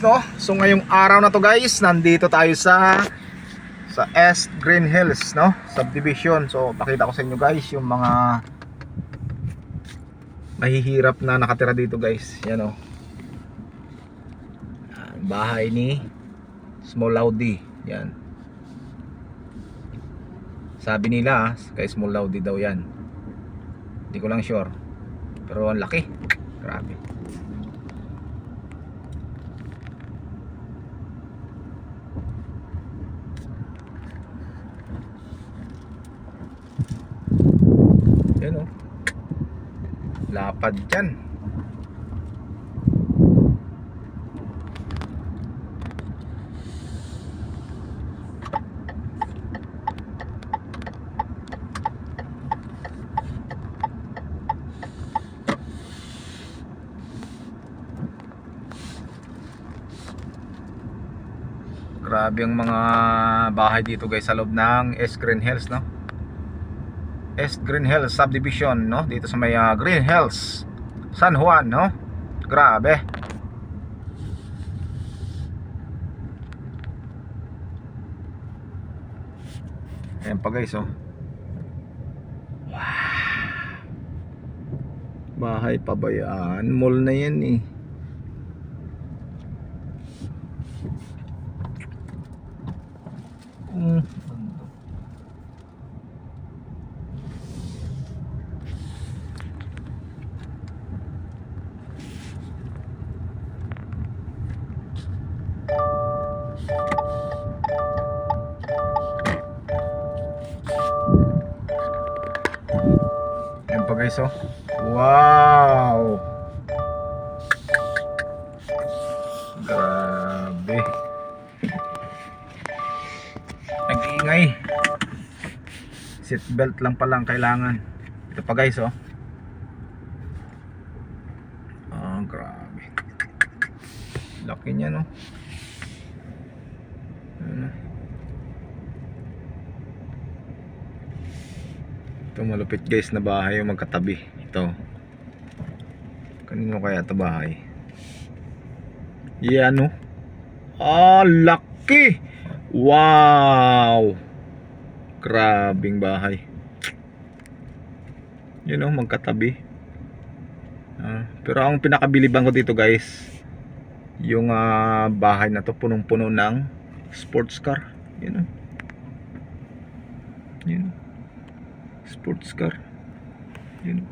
no? So ngayong araw na to guys, nandito tayo sa sa S Green Hills, no? Subdivision. So pakita ko sa inyo guys yung mga mahihirap na nakatira dito guys. Yan oh. Yan, Bahay ni Small Laudi. Yan. Sabi nila, kay Small Laudi daw yan. Hindi ko lang sure. Pero ang laki. Grabe. Yan oh. Lapad dyan. Grabe ang mga bahay dito guys sa loob ng S Green Hills no. S Green Hills subdivision no dito sa may ah, Green Hills San Juan no. Grabe. Ayan pa guys oh. Wow. Bahay pabayaan. Mall na yan eh. Mm. Pa guys oh. Wow! Grabe. Nag-iingay. Seatbelt lang pala ang kailangan. Ito pa guys oh. Ah, grabe. Laki niya no. Ito malupit guys na bahay yung magkatabi. Ito. Kanino kaya ito bahay? Yan no. Ah, laki! Wow! Grabing bahay. Yun know, magkatabi. Ah, pero ang pinakabiliban ko dito guys, yung ah, bahay na to punong-puno ng sports car. Yun know. Yun. Sports car. Yun.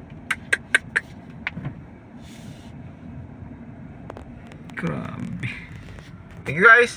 Grabe. Thank you guys.